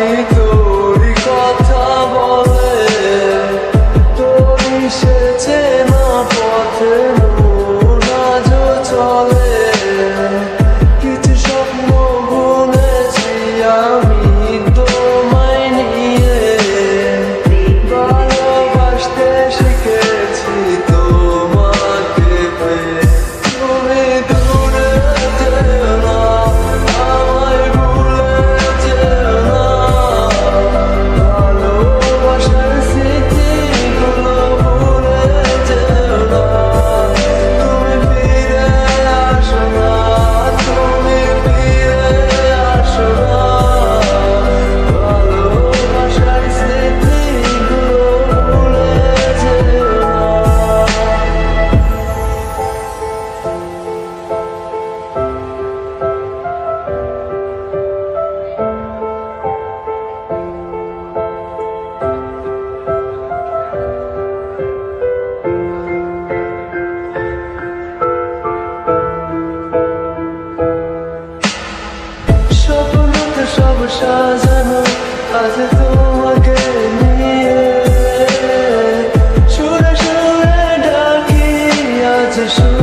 Take সাজানো আজ তোমাকে নিয়ে সুরে সুরে ডাকি আজ সুরে